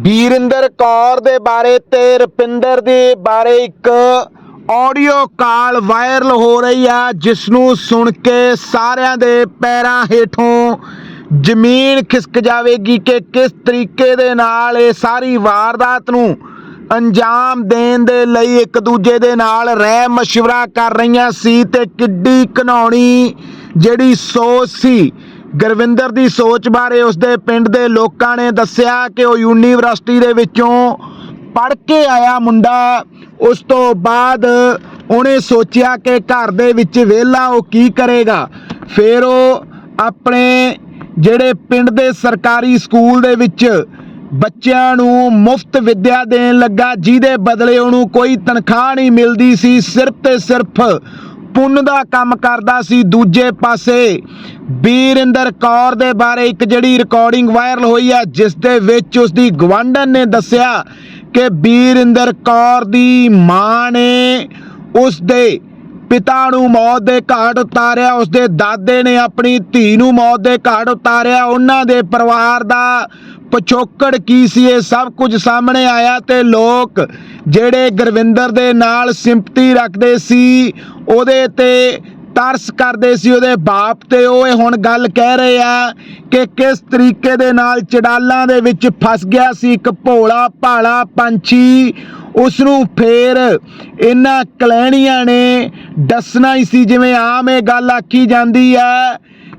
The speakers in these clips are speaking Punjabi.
ਵੀਰਿੰਦਰ ਕੌਰ ਦੇ ਬਾਰੇ ਤੇ ਰੁਪਿੰਦਰ ਦੇ ਬਾਰੇ ਇੱਕ ਆਡੀਓ ਕਾਲ ਵਾਇਰਲ ਹੋ ਰਹੀ ਆ ਜਿਸ ਨੂੰ ਸੁਣ ਕੇ ਸਾਰਿਆਂ ਦੇ ਪੈਰਾਂ ਹੇਠੋਂ ਜ਼ਮੀਨ ਖਿਸਕ ਜਾਵੇਗੀ ਕਿ ਕਿਸ ਤਰੀਕੇ ਦੇ ਨਾਲ ਇਹ ਸਾਰੀ ਵਾਰਦਾਤ ਨੂੰ ਅੰਜਾਮ ਦੇਣ ਦੇ ਲਈ ਇੱਕ ਦੂਜੇ ਦੇ ਨਾਲ ਰਹਿ ਮਸ਼ਵਰਾ ਕਰ ਰਹੀਆਂ ਸੀ ਤੇ ਕਿੱਡੀ ਘਨੌਣੀ ਜਿਹੜੀ ਸੋਚ ਸੀ ਗੁਰਵਿੰਦਰ ਦੀ ਸੋਚ ਬਾਰੇ ਉਸਦੇ ਪਿੰਡ ਦੇ ਲੋਕਾਂ ਨੇ ਦੱਸਿਆ ਕਿ ਉਹ ਯੂਨੀਵਰਸਿਟੀ ਦੇ ਵਿੱਚੋਂ ਪੜ੍ਹ ਕੇ ਆਇਆ ਮੁੰਡਾ। ਉਸ ਤੋਂ ਬਾਅਦ ਉਹਨੇ ਸੋਚਿਆ ਕਿ ਘਰ ਦੇ ਵਿੱਚ ਵਿਹਲਾ ਉਹ ਕੀ ਕਰੇਗਾ। ਫਿਰ ਉਹ ਆਪਣੇ ਜਿਹੜੇ ਪਿੰਡ ਦੇ ਸਰਕਾਰੀ ਸਕੂਲ ਦੇ ਵਿੱਚ ਬੱਚਿਆਂ ਨੂੰ ਮੁਫਤ ਵਿੱਦਿਆ ਦੇਣ ਲੱਗਾ, ਜਿਹਦੇ ਬਦਲੇ ਉਹਨੂੰ ਕੋਈ ਤਨਖਾਹ ਨਹੀਂ ਮਿਲਦੀ ਸੀ, ਸਿਰਫ ਤੇ ਸਿਰਫ ਪੁੰਨ ਦਾ ਕੰਮ ਕਰਦਾ ਸੀ। ਦੂਜੇ ਪਾਸੇ ਬੀਰਿੰਦਰ ਕੌਰ ਦੇ ਬਾਰੇ ਇੱਕ ਜਿਹੜੀ ਰਿਕਾਰਡਿੰਗ ਵਾਇਰਲ ਹੋਈ ਹੈ, ਜਿਸ ਦੇ ਵਿੱਚ ਉਸ ਦੀ ਗਵਾਂਢਣ ਨੇ ਦੱਸਿਆ ਕਿ ਬੀਰਿੰਦਰ ਕੌਰ ਦੀ ਮਾਂ ਨੇ ਉਸ ਦੇ ਪਿਤਾ ਨੂੰ ਮੌਤ ਦੇ ਘਾਟ ਉਤਾਰਿਆ, ਉਸਦੇ ਦਾਦੇ ਨੇ ਆਪਣੀ ਧੀ ਨੂੰ ਮੌਤ ਦੇ ਘਾਟ ਉਤਾਰਿਆ। ਉਹਨਾਂ ਦੇ ਪਰਿਵਾਰ ਦਾ ਪਿਛੋਕੜ ਕੀ ਸੀ? ਇਹ ਸਭ ਕੁਝ ਸਾਹਮਣੇ ਆਇਆ ਤੇ ਲੋਕ ਜਿਹੜੇ ਗੁਰਵਿੰਦਰ ਦੇ ਨਾਲ ਸਿੰਪਤੀ ਰੱਖਦੇ ਸੀ, ਉਹਦੇ ਤੇ ਤਰਸ ਕਰਦੇ ਸੀ, ਉਹਦੇ ਬਾਪ ਤੇ। ਉਹ ਇਹ ਹੁਣ ਗੱਲ ਕਹਿ ਰਹੇ ਆ ਕਿ ਕਿਸ ਤਰੀਕੇ ਦੇ ਨਾਲ ਚੜਾਲਾਂ ਦੇ ਵਿੱਚ ਫਸ ਗਿਆ ਸੀ? ਇੱਕ ਭੋਲਾ ਭਾਲਾ ਪੰਛੀ ਉਸ ਨੂੰ ਫੇਰ ਇਹਨਾਂ ਕਲੈਣੀਆਂ ਨੇ ਦੱਸਣਾ ਹੀ ਸੀ, ਜਿਵੇਂ ਆਮ ਇਹ ਗੱਲ ਆਖੀ ਜਾਂਦੀ ਹੈ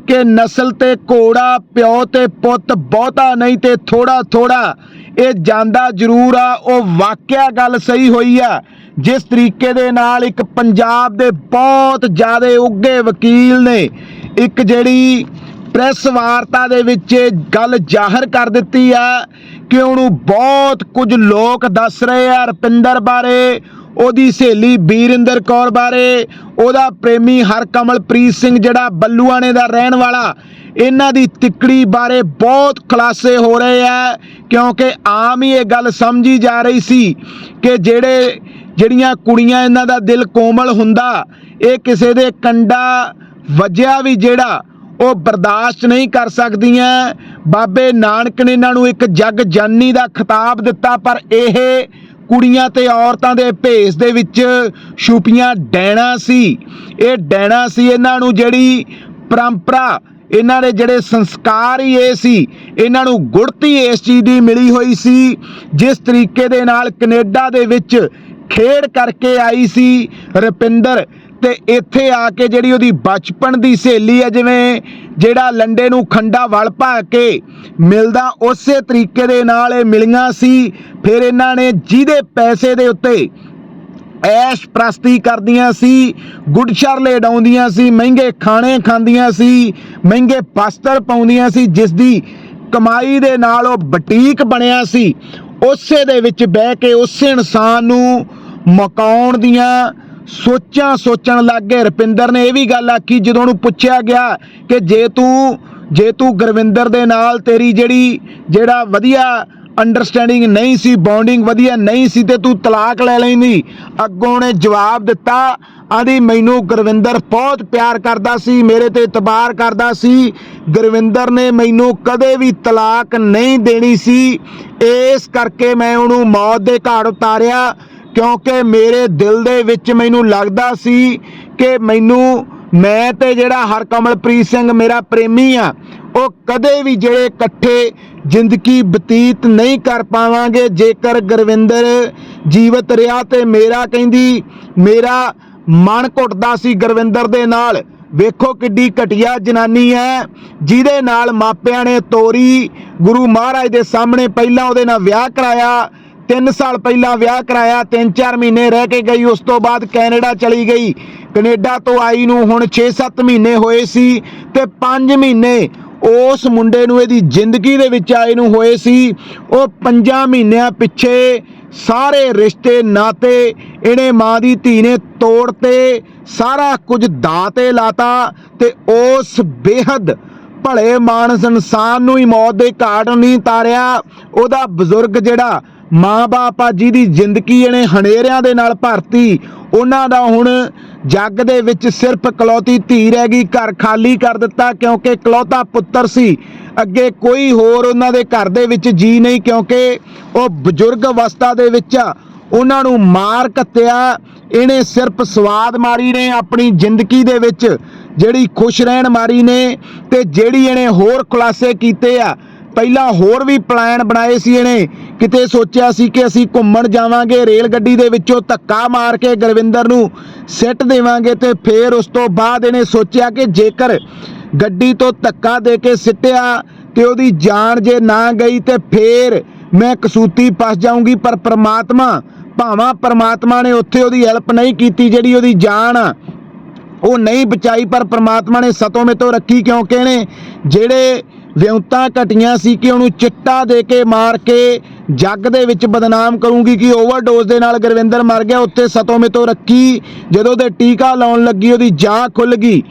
ਕਿ ਨਸਲ ਤੇ ਘੋੜਾ, ਪਿਓ ਤੇ ਪੁੱਤ ਬਹੁਤਾ ਨਹੀਂ ਤੇ ਥੋੜਾ ਥੋੜਾ ਇਹ ਜਾਂਦਾ ਜ਼ਰੂਰ ਆ, ਉਹ ਵਾਕਿਆ ਗੱਲ ਸਹੀ ਹੋਈ ਆ। ਜਿਸ ਤਰੀਕੇ ਦੇ ਨਾਲ ਇੱਕ ਪੰਜਾਬ ਦੇ ਬਹੁਤ ਜ਼ਿਆਦਾ ਉੱਗੇ ਵਕੀਲ ਨੇ, ਇੱਕ ਜਿਹੜੀ ਪ੍ਰੈਸ ਵਾਰਤਾ ਦੇ ਵਿੱਚ ਇਹ ਗੱਲ ਜ਼ਾਹਰ ਕਰ ਦਿੱਤੀ ਆ ਕਿ ਉਹਨੂੰ ਬਹੁਤ ਕੁਝ ਲੋਕ ਦੱਸ ਰਹੇ ਆ ਰਪਿੰਦਰ ਬਾਰੇ, ਉਹਦੀ ਸਹੇਲੀ ਬੀਰਿੰਦਰ ਕੌਰ ਬਾਰੇ, ਉਹਦਾ ਪ੍ਰੇਮੀ ਹਰਕਮਲਪ੍ਰੀਤ ਸਿੰਘ ਜਿਹੜਾ ਬੱਲੂਆਣੇ ਦਾ ਰਹਿਣ ਵਾਲਾ, ਇਹਨਾਂ ਦੀ ਤਿੱਕੜੀ ਬਾਰੇ ਬਹੁਤ ਖੁਲਾਸੇ ਹੋ ਰਹੇ ਆ, ਕਿਉਂਕਿ ਆਮ ਹੀ ਇਹ ਗੱਲ ਸਮਝੀ ਜਾ ਰਹੀ ਸੀ ਕਿ ਜਿਹੜੇ, ਜਿਹੜੀਆਂ ਕੁੜੀਆਂ ਇਹਨਾਂ ਦਾ ਦਿਲ ਕੋਮਲ ਹੁੰਦਾ, ਇਹ ਕਿਸੇ ਦੇ ਕੰਡਾ ਵੱਜਿਆ ਵੀ ਜਿਹੜਾ ਉਹ ਬਰਦਾਸ਼ਤ ਨਹੀਂ ਕਰ ਸਕਦੀਆਂ। ਬਾਬੇ ਨਾਨਕ ਨੇ ਇਹਨਾਂ ਨੂੰ ਇੱਕ ਜਗ ਜਾਨੀ ਦਾ ਖਿਤਾਬ ਦਿੱਤਾ, ਪਰ ਇਹ ਕੁੜੀਆਂ ਤੇ ਔਰਤਾਂ ਦੇ ਭੇਸ ਦੇ ਵਿੱਚ ਛੁਪੀਆਂ ਡੈਣਾ ਸੀ। ਇਹ ਡੈਣਾ ਸੀ ਇਹਨਾਂ ਨੂੰ ਜਿਹੜੀ ਪਰੰਪਰਾ, ਇਹਨਾਂ ਦੇ ਜਿਹੜੇ ਸੰਸਕਾਰ ਹੀ ਇਹ ਸੀ। ਇਹਨਾਂ ਨੂੰ ਗੁੜਤੀ ਇਸ ਚੀਜ਼ ਦੀ ਮਿਲੀ ਹੋਈ ਸੀ, ਜਿਸ ਤਰੀਕੇ ਦੇ ਨਾਲ ਕੈਨੇਡਾ ਦੇ ਵਿੱਚ ਖੇਡ ਕਰਕੇ ਆਈ ਸੀ। ਰੁਪਿੰਦਰ ਤੇ ਇੱਥੇ ਆ ਕੇ ਜਿਹੜੀ ਉਹਦੀ ਬਚਪਨ ਦੀ ਸਹੇਲੀ ਹੈ, ਜਿਵੇਂ ਜਿਹੜਾ ਲੰਡੇ ਨੂੰ ਖੰਡਾ ਵਲ ਭਾ ਕੇ ਮਿਲਦਾ, ਉਸੇ ਤਰੀਕੇ ਦੇ ਨਾਲ ਇਹ ਮਿਲੀਆਂ ਸੀ। ਫਿਰ ਇਹਨਾਂ ਨੇ ਜਿਹਦੇ ਪੈਸੇ ਦੇ ਉੱਤੇ ਐਸ਼ ਪ੍ਰਸਤੀ ਕਰਦੀਆਂ ਸੀ ਗੁੱਡ ਸ਼ਰਲੇ ਡਾਉਂਦੀਆਂ ਸੀ, ਮਹਿੰਗੇ ਖਾਣੇ ਖਾਂਦੀਆਂ ਸੀ, ਮਹਿੰਗੇ ਵਸਤਰ ਪਾਉਂਦੀਆਂ ਸੀ ਜਿਸ ਦੀ ਕਮਾਈ ਦੇ ਨਾਲ ਉਹ ਬਟੀਕ ਬਣਿਆ ਸੀ। ਉਸੇ ਦੇ ਵਿੱਚ ਬਹਿ ਕੇ ਉਸੇ ਇਨਸਾਨ ਨੂੰ ਮਕਾਉਣ ਦੀਆਂ ਸੋਚਾਂ ਸੋਚਣ ਲੱਗ ਗਏ। ਰਪਿੰਦਰ ਨੇ ਇਹ ਵੀ ਗੱਲ ਆਖੀ, ਜਦੋਂ ਉਹਨੂੰ ਪੁੱਛਿਆ ਗਿਆ ਕਿ ਜੇ ਤੂੰ ਜੇ ਤੂੰ ਗੁਰਵਿੰਦਰ ਦੇ ਨਾਲ ਤੇਰੀ ਜਿਹੜੀ, ਜਿਹੜਾ ਵਧੀਆ ਅੰਡਰਸਟੈਂਡਿੰਗ ਨਹੀਂ ਸੀ ਬੌਂਡਿੰਗ ਵਧੀਆ ਨਹੀਂ ਸੀ, ਤੇ ਤੂੰ ਤਲਾਕ ਲੈ ਲੈਂਦੀ। ਅੱਗੋਂ ਨੇ ਜਵਾਬ ਦਿੱਤਾ, ਆਂਦੀ, ਮੈਨੂੰ ਗੁਰਵਿੰਦਰ ਬਹੁਤ ਪਿਆਰ ਕਰਦਾ ਸੀ, ਮੇਰੇ ਤੇ ਇਤਬਾਰ ਕਰਦਾ ਸੀ। ਗੁਰਵਿੰਦਰ ਨੇ ਮੈਨੂੰ ਕਦੇ ਵੀ ਤਲਾਕ ਨਹੀਂ ਦੇਣੀ ਸੀ। ਇਸ ਕਰਕੇ ਮੈਂ ਉਹਨੂੰ ਮੌਤ ਦੇ ਘਾਟ ਉਤਾਰਿਆ। ਕਿਉਂਕਿ ਮੇਰੇ ਦਿਲ ਦੇ ਵਿੱਚ ਮੈਨੂੰ ਲੱਗਦਾ ਸੀ ਕਿ ਮੈਨੂੰ, ਮੈਂ ਤੇ ਜਿਹੜਾ ਹਰਕਮਲਪ੍ਰੀਤ ਸਿੰਘ ਮੇਰਾ ਪ੍ਰੇਮੀ ਆ, ਉਹ ਕਦੇ ਵੀ ਜਿਹੜੇ ਇਕੱਠੇ ਜ਼ਿੰਦਗੀ ਬਤੀਤ ਨਹੀਂ ਕਰ ਪਾਵਾਂਗੇ। ਜੇਕਰ ਗੁਰਵਿੰਦਰ ਜੀਵਤ ਰਿਹਾ ਤੇ ਮੇਰਾ ਕਹਿੰਦੀ, ਮੇਰਾ ਮਨ ਘੁੱਟਦਾ ਸੀ ਗੁਰਵਿੰਦਰ ਦੇ ਨਾਲ। ਵੇਖੋ ਕਿੱਡੀ ਘਟੀਆ ਜਨਾਨੀ ਹੈ, ਜਿਹਦੇ ਨਾਲ ਮਾਪਿਆਂ ਨੇ ਤੋਰੀ, ਗੁਰੂ ਮਹਾਰਾਜ ਦੇ ਸਾਹਮਣੇ ਪਹਿਲਾਂ ਉਹਦੇ ਨਾਲ ਵਿਆਹ ਕਰਾਇਆ 3 ਸਾਲ ਪਹਿਲਾਂ ਵਿਆਹ ਕਰਾਇਆ 3-4 ਮਹੀਨੇ ਰਹਿ ਕੇ ਗਈ, ਉਸ ਤੋਂ ਬਾਅਦ ਕੈਨੇਡਾ ਚਲੀ ਗਈ। ਕੈਨੇਡਾ ਤੋਂ ਆਈ ਨੂੰ ਹੁਣ 6-7 ਮਹੀਨੇ ਹੋਏ ਸੀ ਤੇ 5 ਮਹੀਨੇ ਉਸ ਮੁੰਡੇ ਨੂੰ ਇਹਦੀ ਜ਼ਿੰਦਗੀ ਦੇ ਵਿੱਚ ਆਏ ਨੂੰ ਹੋਏ ਸੀ। ਉਹ 5 ਮਹੀਨਿਆਂ ਪਿੱਛੇ ਸਾਰੇ ਰਿਸ਼ਤੇ ਨਾਤੇ ਇਹਨੇ ਮਾਂ ਦੀ ਧੀ ਨੇ ਤੋੜਤੇ, ਸਾਰਾ ਕੁਝ ਦਾਅ ਤੇ ਲਾਤਾ ਤੇ ਉਸ ਬੇਹੱਦ ਭਲੇ ਮਾਨਸ ਇਨਸਾਨ ਨੂੰ ਹੀ ਮੌਤ ਦੇ ਘਾਟ ਨਹੀਂ ਤਾਰਿਆ। ਉਹਦਾ ਬਜ਼ੁਰਗ ਜਿਹੜਾ ਮਾਂ-ਬਾਪ ਆ ਜਿਹਦੀ ਜ਼ਿੰਦਗੀ ਇਹਨੇ ਹਨੇਰਿਆਂ ਦੇ ਨਾਲ ਭਰਤੀ, ਉਹਨਾਂ ਦਾ ਹੁਣ ਜੱਗ ਦੇ ਵਿੱਚ ਸਿਰਫ ਇਕਲੌਤੀ ਧੀ ਰਹਿ ਗਈ, ਘਰ ਖਾਲੀ ਕਰ ਦਿੱਤਾ ਕਿਉਂਕਿ ਇਕਲੌਤਾ ਪੁੱਤਰ ਸੀ। ਅੱਗੇ ਕੋਈ ਹੋਰ ਉਹਨਾਂ ਦੇ ਘਰ ਦੇ ਵਿੱਚ ਜੀ ਨਹੀਂ ਕਿਉਂਕਿ ਉਹ ਬਜ਼ੁਰਗ ਅਵਸਥਾ ਦੇ ਵਿੱਚ ਆ। ਉਹਨਾਂ ਨੂੰ ਮਾਰ ਕੱਤਿਆ, ਇਹਨੇ ਸਿਰਫ ਸਵਾਦ ਮਾਰੀ ਨੇ ਆਪਣੀ ਜ਼ਿੰਦਗੀ ਦੇ ਵਿੱਚ। ਜਿਹੜੀ ਖੁਸ਼ ਰਹਿਣ ਮਾਰੀ ਨੇ ਤੇ ਜਿਹੜੀ ਇਹਨੇ ਹੋਰ ਖੁਲਾਸੇ ਕੀਤੇ ਆ ਪਹਿਲਾਂ ਹੋਰ ਵੀ ਪਲਾਨ ਬਣਾਏ ਸੀ ਇਹਨੇ। ਕਿਤੇ ਸੋਚਿਆ ਸੀ ਕਿ ਅਸੀਂ ਘੁੰਮਣ ਜਾਵਾਂਗੇ ਰੇਲ ਗੱਡੀ ਦੇ ਵਿੱਚੋਂ ਧੱਕਾ ਮਾਰ ਕੇ ਗੁਰਵਿੰਦਰ ਨੂੰ ਸਿੱਟ ਦੇਵਾਂਗੇ ਤੇ ਫੇਰ ਉਸ ਤੋਂ ਬਾਅਦ ਇਹਨੇ ਸੋਚਿਆ ਕਿ ਜੇਕਰ ਗੱਡੀ ਤੋਂ ਧੱਕਾ ਦੇ ਕੇ ਸਿੱਟਿਆ ਤੇ ਉਹਦੀ ਜਾਨ ਜੇ ਨਾ ਗਈ ਤੇ ਫੇਰ ਮੈਂ ਕਸੂਤੀ ਫਸ ਜਾਊਂਗੀ। ਪਰ ਪ੍ਰਮਾਤਮਾ, ਭਾਵਾਂ ਪ੍ਰਮਾਤਮਾ ਨੇ ਉੱਥੇ ਉਹਦੀ ਹੈਲਪ ਨਹੀਂ ਕੀਤੀ ਜਿਹੜੀ ਉਹਦੀ ਜਾਨ ਆ। ਉਹ ਨਹੀਂ ਬਚਾਈ, ਪਰ ਪ੍ਰਮਾਤਮਾ ਨੇ ਸਤੋਂ ਮੇ ਤੋਂ ਰੱਖੀ ਕਿਉਂਕਿ ਇਹਨੇ ਜਿਹੜੇ ਵਿਉਂਤਾਂ ਘਟੀਆਂ ਸੀ ਕਿ ਉਹਨੂੰ ਚਿੱਟਾ ਦੇ ਕੇ ਮਾਰ ਕੇ ਜੱਗ ਦੇ ਵਿੱਚ ਬਦਨਾਮ ਕਰੂੰਗੀ ਕਿ ਓਵਰਡੋਜ਼ ਦੇ ਨਾਲ ਗੁਰਵਿੰਦਰ ਮਰ ਗਿਆ, ਉੱਥੇ ਸਤੋਂ ਮਿਤੋਂ ਰੱਖੀ, ਜਦੋਂ ਦੇ ਟੀਕਾ ਲਾਉਣ ਲੱਗੀ, ਉਹਦੀ ਜਾਨ ਖੁੱਲ ਗਈ।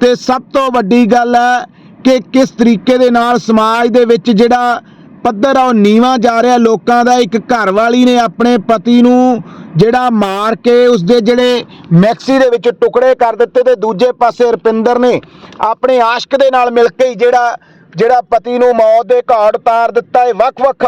ਤੇ ਸਭ ਤੋਂ ਵੱਡੀ ਗੱਲ ਹੈ ਕਿ ਕਿਸ ਤਰੀਕੇ ਦੇ ਨਾਲ ਸਮਾਜ ਦੇ ਵਿੱਚ ਜਿਹੜਾ ਪੱਧਰ ਆ, ਉਹ ਨੀਵਾ ਜਾ ਰਿਹਾ, ਲੋਕਾਂ ਦਾ ਇੱਕ ਘਰ ਵਾਲੀ ਨੇ ਆਪਣੇ ਪਤੀ ਨੂੰ ਜਿਹੜਾ ਮਾਰ ਕੇ ਉਸਦੇ ਜਿਹੜੇ ਮੈਕਸੀ ਦੇ ਵਿੱਚ ਟੁਕੜੇ ਕਰ ਦਿੱਤੇ ਤੇ ਦੂਜੇ ਪਾਸੇ ਰਪਿੰਦਰ ਨੇ ਆਪਣੇ ਆਸ਼ਕ ਦੇ ਨਾਲ ਮਿਲ ਕੇ ਹੀ ਜਿਹੜਾ ਜਿਹੜਾ ਪਤੀ ਨੂੰ ਮੌਤ ਦੇ ਘਾਟ ਉਤਾਰ ਦਿੱਤਾ ਹੈ ਵੱਖ-ਵੱਖ